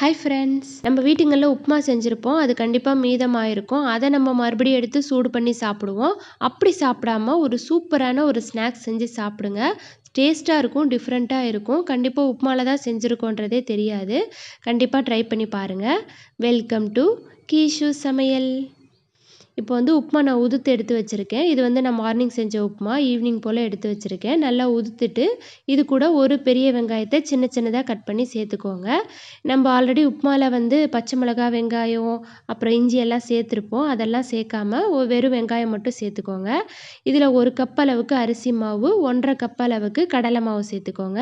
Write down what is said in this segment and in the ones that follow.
Hi friends நம்ம வீட்டுங்களில் உப்புமா செஞ்சுருப்போம். அது கண்டிப்பாக மீதமாயிருக்கும். அதை நம்ம மறுபடியும் எடுத்து சூடு பண்ணி சாப்பிடுவோம். அப்படி சாப்பிடாம ஒரு சூப்பரான ஒரு ஸ்நாக்ஸ் செஞ்சு சாப்பிடுங்க. டேஸ்ட்டாக இருக்கும் டிஃப்ரெண்ட்டாக இருக்கும். கண்டிப்பாக உப்புமாவில் தான் செஞ்சுருக்கோன்றதே தெரியாது. கண்டிப்பாக ட்ரை பண்ணி பாருங்கள் வெல்கம் டு கீஷு சமையல். இப்போ வந்து உப்புமா நான் உதுத்து எடுத்து வச்சுருக்கேன். இது வந்து நான் மார்னிங் செஞ்ச உப்புமா ஈவினிங் போல் எடுத்து வச்சுருக்கேன். நல்லா உதுத்துட்டு இது கூட ஒரு பெரிய வெங்காயத்தை சின்ன சின்னதாக கட் பண்ணி சேர்த்துக்கோங்க. நம்ம ஆல்ரெடி உப்புமாவில் வந்து பச்சை மிளகா வெங்காயம் அப்புறம் இஞ்சி எல்லாம் சேர்த்துருப்போம். அதெல்லாம் சேர்க்காம வெறும் வெங்காயம் மட்டும் சேர்த்துக்கோங்க. இதில் ஒரு கப் அளவுக்கு அரிசி மாவு ஒன்றரை கப் அளவுக்கு கடலை மாவு சேர்த்துக்கோங்க.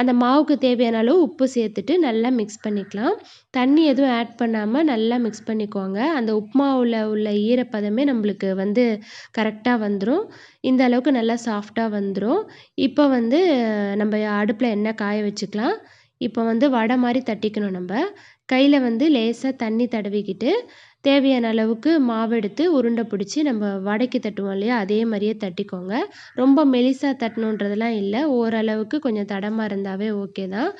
அந்த மாவுக்கு தேவையான அளவு உப்பு சேர்த்துட்டு நல்லா மிக்ஸ் பண்ணிக்கலாம். தண்ணி எதுவும் ஆட் பண்ணாமல் நல்லா மிக்ஸ் பண்ணிக்கோங்க. அந்த உப்புமாவில் உள்ள ஈர ஈரப்பதமே நம்மளுக்கு வந்து கரெக்டாக வந்துடும் இந்த அளவுக்கு நல்லா சாஃப்டாக வந்துடும் இப்போ வந்து நம்ம அடுப்பில் எண்ணெய் காய வச்சுக்கலாம். இப்போ வந்து வடை மாதிரி தட்டிக்கணும் நம்ம. கையில் வந்து லேசாக தண்ணி தடவிக்கிட்டு தேவையான அளவுக்கு மாவு எடுத்து உருண்டை பிடிச்சி நம்ம வடைக்கு தட்டுவோம் இல்லையா அதே மாதிரியே தட்டிக்கோங்க. ரொம்ப மெலிசாக தட்டணுன்றதெல்லாம் இல்லை. ஓரளவுக்கு கொஞ்சம் தடமாக இருந்தாவே ஓகே தான்.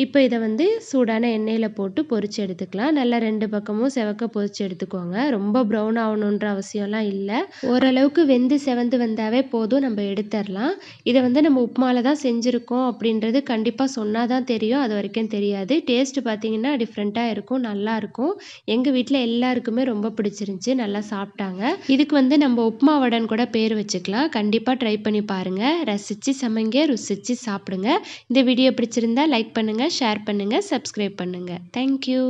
இப்போ இதை வந்து சூடான எண்ணெயில் போட்டு பொரித்து எடுத்துக்கலாம். நல்லா ரெண்டு பக்கமும் செவக்க பொரித்து எடுத்துக்கோங்க. ரொம்ப ப்ரௌன் ஆகணுன்ற அவசியம்லாம் இல்லை. ஓரளவுக்கு வெந்து செவந்து வந்தாவே போதும். நம்ம எடுத்துடலாம் இதை வந்து நம்ம உப்புமாவில் தான் செஞ்சுருக்கோம் அப்படின்றது கண்டிப்பாக சொன்னால் தான் தெரியும். அது வரைக்கும் தெரியாது. டேஸ்ட்டு பார்த்தீங்கன்னா டிஃப்ரெண்ட்டாக இருக்கும். நல்லாயிருக்கும் எங்கள் வீட்டில் எல்லாருக்குமே ரொம்ப பிடிச்சிருந்துச்சி. நல்லா சாப்பிட்டாங்க. இதுக்கு வந்து நம்ம உப்புமா வடன் கூட பேர் வச்சுக்கலாம். கண்டிப்பாக ட்ரை பண்ணி பாருங்கள் ரசித்து சமைங்க ருசித்து சாப்பிடுங்க. இந்த வீடியோ பிடிச்சிருந்தா லைக் பண்ணுங்கள் பண்ணுங்கள் ஷேர் பண்ணுங்கள் சப்ஸ்கிரைப் பண்ணுங்கள் தேங்க்யூ